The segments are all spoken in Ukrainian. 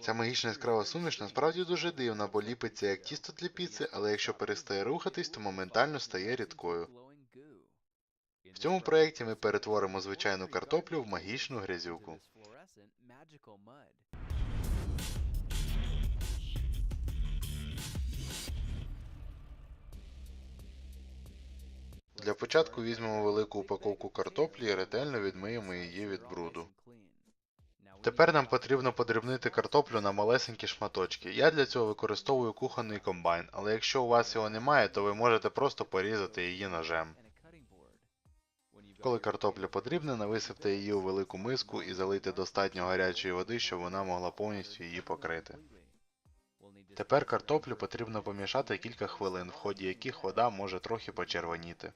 Ця магічна яскрава суміш насправді дуже дивна, бо ліпиться як тісто для піци, але якщо перестає рухатись, то моментально стає рідкою. В цьому проєкті ми перетворимо звичайну картоплю в магічну грязюку. Для початку візьмемо велику упаковку картоплі і ретельно відмиємо її від бруду. Тепер нам потрібно подрібнити картоплю на малесенькі шматочки. Я для цього використовую кухонний комбайн, але якщо у вас його немає, то ви можете просто порізати її ножем. Коли картопля подрібнена, висипте її у велику миску і залийте достатньо гарячої води, щоб вона могла повністю її покрити. Тепер картоплю потрібно помішати кілька хвилин, в ході яких вода може трохи почервоніти.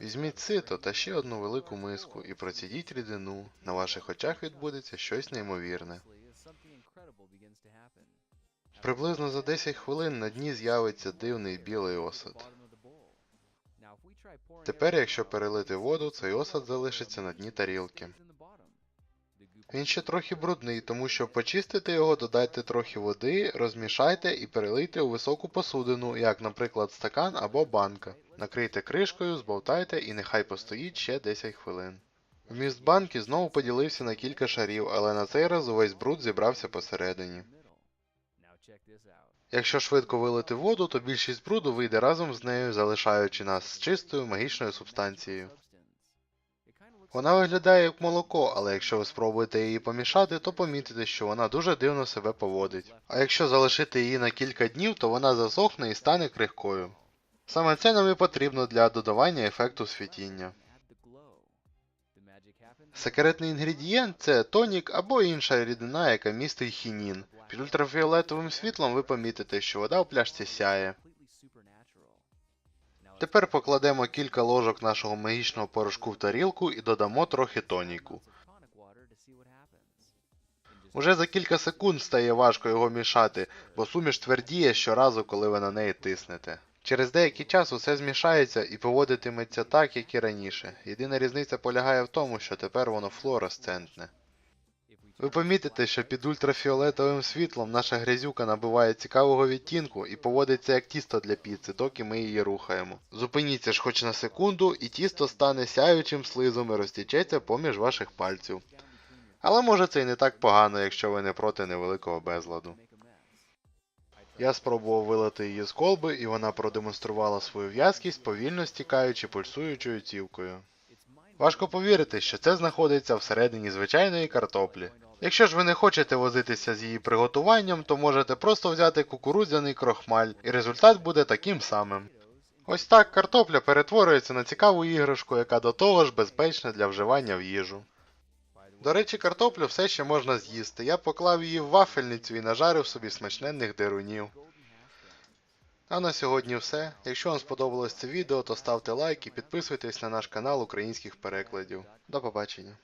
Візьміть сито та ще одну велику миску і процідіть рідину. На ваших очах відбудеться щось неймовірне. Приблизно за 10 хвилин на дні з'явиться дивний білий осад. Тепер, якщо перелити воду, цей осад залишиться на дні тарілки. Він ще трохи брудний, тому щоб почистити його, додайте трохи води, розмішайте і перелийте у високу посудину, як, наприклад, стакан або банка. Накрийте кришкою, збовтайте і нехай постоїть ще 10 хвилин. Вміст банки знову поділився на кілька шарів, але на цей раз увесь бруд зібрався посередині. Якщо швидко вилити воду, то більшість бруду вийде разом з нею, залишаючи нас з чистою магічною субстанцією. Вона виглядає як молоко, але якщо ви спробуєте її помішати, то помітите, що вона дуже дивно себе поводить. А якщо залишити її на кілька днів, то вона засохне і стане крихкою. Саме це нам і потрібно для додавання ефекту світіння. Секретний інгредієнт це тонік або інша рідина, яка містить хінін. Під ультрафіолетовим світлом ви помітите, що вода у пляшці сяє. Тепер покладемо кілька ложок нашого магічного порошку в тарілку і додамо трохи тоніку. Уже за кілька секунд стає важко його мішати, бо суміш твердіє щоразу, коли ви на неї тиснете. Через деякий час усе змішається і поводитиметься так, як і раніше. Єдина різниця полягає в тому, що тепер воно флуоресцентне. Ви помітите, що під ультрафіолетовим світлом наша грязюка набуває цікавого відтінку і поводиться як тісто для піци, доки ми її рухаємо. Зупиніться ж хоч на секунду, і тісто стане сяючим слизом і розтічеться поміж ваших пальців. Але може це і не так погано, якщо ви не проти невеликого безладу. Я спробував вилити її з колби, і вона продемонструвала свою в'язкість, повільно стікаючи пульсуючою цівкою. Важко повірити, що це знаходиться всередині звичайної картоплі. Якщо ж ви не хочете возитися з її приготуванням, то можете просто взяти кукурудзяний крохмаль, і результат буде таким самим. Ось так картопля перетворюється на цікаву іграшку, яка до того ж безпечна для вживання в їжу. До речі, картоплю все ще можна з'їсти. Я поклав її в вафельницю і нажарив собі смачненних дерунів. А на сьогодні все. Якщо вам сподобалось це відео, то ставте лайк і підписуйтесь на наш канал українських перекладів. До побачення.